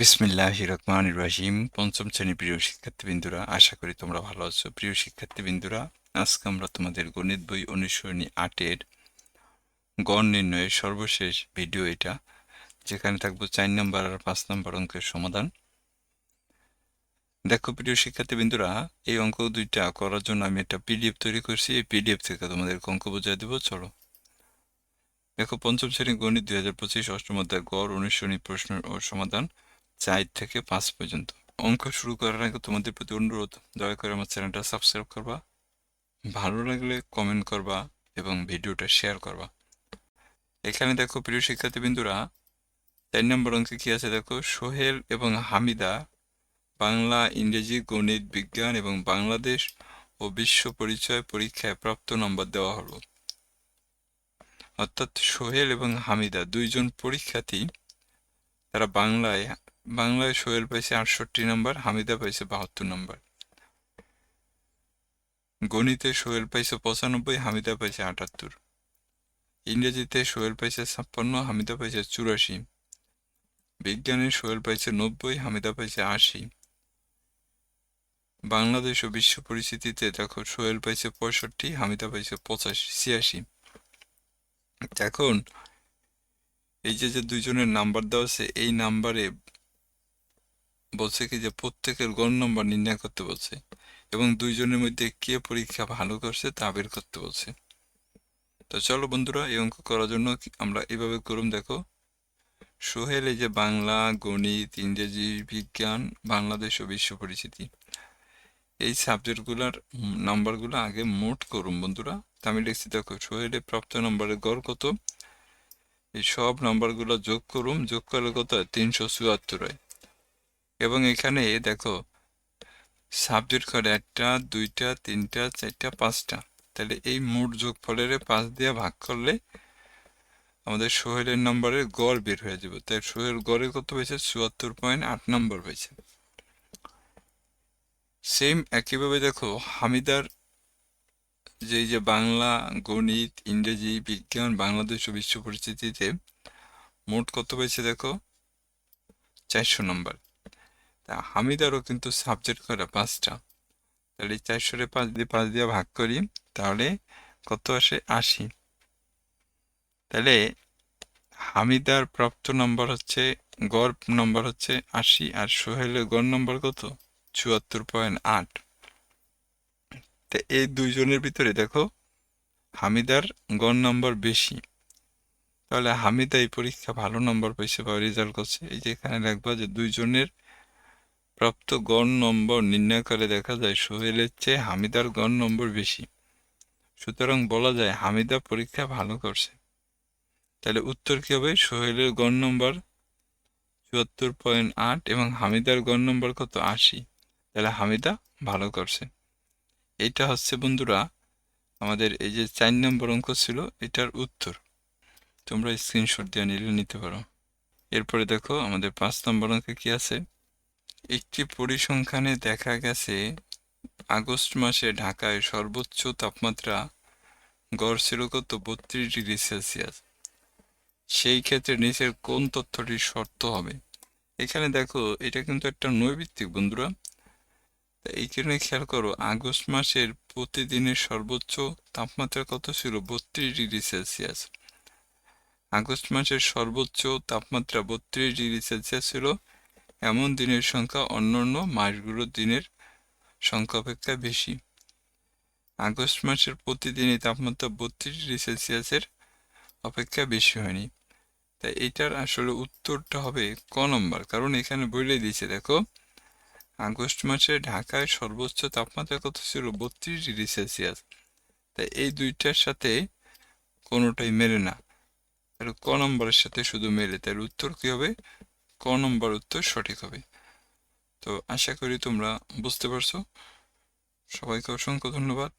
বিসমিল্লাহ রহমান রাহিম। পঞ্চম শ্রেণির প্রিয় শিক্ষার্থীবৃন্দুরা, আশা করি তোমরা ভালো আছো। প্রিয় শিক্ষার্থীবৃন্দুরা, আজকে আমরা তোমাদের গণিত বই অনুসরণী আটের গড় নির্ণয়ের সর্বশেষ ভিডিও এটা, যেখানে থাকব চার নম্বর আর পাঁচ নম্বর অঙ্কের সমাধান। দেখো প্রিয় শিক্ষার্থীবৃন্দুরা, এই অঙ্ক দুইটা করার জন্য আমি একটা পিডিএফ তৈরি করছি। এই পিডিএফ থেকে তোমাদের অঙ্ক বোঝাই দেবো, চলো। দেখো পঞ্চম শ্রেণি গণিত দুই হাজার পঁচিশ অষ্টম অধ্যায় গড় অনুসরণী প্রশ্ন ও সমাধান। চার থেকে পাঁচ পর্যন্ত। অঙ্ক শুরু করার আগে তোমাদের প্রতি অনুরোধ, দয়া করে আমার চ্যানেলটা সাবস্ক্রাইব করবা, ভালো লাগলে কমেন্ট করবা এবং ভিডিওটা শেয়ার করবা। এখানে দেখো প্রিয় শিক্ষার্থীবৃন্দুরা, চার নম্বর অঙ্কে কি আছে দেখো? সোহেল এবং হামিদা বাংলা, ইংরেজি, গণিত, বিজ্ঞান এবং বাংলাদেশ ও বিশ্ব পরিচয় পরীক্ষায় প্রাপ্ত নম্বর দেওয়া হলো। অর্থাৎ সোহেল এবং হামিদা দুইজন পরীক্ষার্থী, তারা বাংলায় বাংলায় সোহেল পাইছে আটষট্টি নম্বর, হামিদা পাইছে বাহাত্তর নম্বর। গণিতে সোহেল পাইছে পঁচানব্বই, হামিদা পাইছে আটাত্তর। ইংরেজিতে সোহেল পাইছে ছাপ্পান্ন, হামিদা পাইছে চুরাশি। বিজ্ঞানে সোহেল পাইছে নব্বই, হামিদা পাইছে আশি। বাংলাদেশ ও বিশ্ব পরিস্থিতিতে দেখো, সোহেল পাইছে পঁয়ষট্টি, হামিদা পাইছে পঁচাশি, ছিয়াশি। এখন এই যে যে দুইজনের নাম্বার দেওয়া আছে, এই নাম্বারে বলছে কি যে, প্রত্যেকের গড় নম্বর নির্ণয় করতে বলছে এবং দুইজনের মধ্যে কে পরীক্ষা ভালো করছে তা বের করতে বলছে। তো চলো বন্ধুরা, এই অঙ্ক করার জন্য আমরা এভাবে করুম দেখো। সোহেল এই যে বাংলা, গণিত, ইংরেজি, বিজ্ঞান, বাংলাদেশ ও বিশ্ব পরিচিতি, এই সাবজেক্টগুলোর নাম্বারগুলো আগে মোট করুন বন্ধুরা। আমি লিখছি দেখো সোহেলের প্রাপ্ত নম্বরের গড় কত? এই সব নাম্বারগুলো যোগ করুম যোগ করলে কত তিনশো চুয়াত্তর হয়। এবং এখানে দেখো সাবজেক্ট করে একটা, দুইটা, তিনটা, চারটা, পাঁচটা। তাহলে এই মোট যোগ ফলের পাঁচ দিয়ে ভাগ করলে আমাদের সোহেলের নম্বরের গড় বের হয়ে যাবে। তাই সোহেল গড়ে কত পেয়েছে? চুয়াত্তর পয়েন্ট আট নম্বর পেয়েছে। সেম একইভাবে দেখো, হামিদার যে যে বাংলা, গণিত, ইংরেজি, বিজ্ঞান, বাংলাদেশ ও বিশ্ব পরিস্থিতিতে মোট কত পেয়েছে দেখো? চারশো নম্বর তা হামিদারও কিন্তু সাবজেক্ট করে পাঁচটা। তাহলে চারশোরে পাঁচ দিয়ে পাঁচ দিয়ে ভাগ করি, তাহলে কত আসে? আশি। তাহলে হামিদার প্রাপ্ত নম্বর হচ্ছে গড় নম্বর হচ্ছে আশি, আর সোহেলের গড় নম্বর কত? চুয়াত্তর পয়েন্ট আট। তো এই দুইজনের ভিতরে দেখো, হামিদার গড় নম্বর বেশি। তাহলে হামিদা এই পরীক্ষা ভালো নম্বর পেয়েছে বা রেজাল্ট করছে। এই যে এখানে রাখবা যে দুইজনের প্রাপ্ত গড় নম্বর নির্ণয় করে দেখা যায় সোহেলের চেয়ে হামিদার গড় নম্বর বেশি। সুতরাং বলা যায় হামিদা পরীক্ষা ভালো করছে। তাহলে উত্তর কী হবে? সোহেলের গড় নম্বর চুয়াত্তর পয়েন্ট আট এবং হামিদার গড় নম্বর কত? আশি। তাহলে হামিদা ভালো করছে। এটা হচ্ছে বন্ধুরা, আমাদের এই যে চার নম্বর অঙ্ক ছিল, এটার উত্তর। তোমরা স্ক্রিনশট দিয়ে নিলে নিতে পারো। এরপরে দেখো আমাদের পাঁচ নম্বর অঙ্কে কী আছে? একটি পরিসংখ্যানে দেখা গেছে, আগস্ট মাসে ঢাকায় সর্বোচ্চ তাপমাত্রা গড় ছিল কত? বত্রিশ ডিগ্রি সেলসিয়াস। সেই ক্ষেত্রে নিচের কোন তথ্যটি শর্ত হবে? এখানে দেখো, এটা কিন্তু একটা নৈবিত্তিক বন্ধুরা। এই কারণে খেয়াল করো, আগস্ট মাসের প্রতিদিনের সর্বোচ্চ তাপমাত্রা কত ছিল? বত্রিশ ডিগ্রি সেলসিয়াস। আগস্ট মাসের সর্বোচ্চ তাপমাত্রা বত্রিশ ডিগ্রি সেলসিয়াস ছিল। এমন দিনের সংখ্যা অন্যান্য মাসগুলোর দিনের সংখ্যা অপেক্ষা বেশি। আগস্ট মাসের প্রতিদিনই তাপমাত্রা বত্রিশ ডিগ্রি সেলসিয়াসের অপেক্ষা বেশি হয়নি। তাই এটার আসলে উত্তরটা হবে ক নম্বর। কারণ এখানে বলে দিয়েছে, দেখো, আগস্ট মাসে ঢাকায় সর্বোচ্চ তাপমাত্রা কত ছিল? বত্রিশ ডিগ্রি সেলসিয়াস। তাই এই দুইটার সাথে কোনোটাই মেলে না। তাহলে ক নম্বরের সাথে শুধু মেলে। তার উত্তর কি হবে? ক নম্বর উত্তর সঠিক হবে। তো আশা করি তোমরা বুঝতে পারছ। সবাইকে অসংখ্য ধন্যবাদ।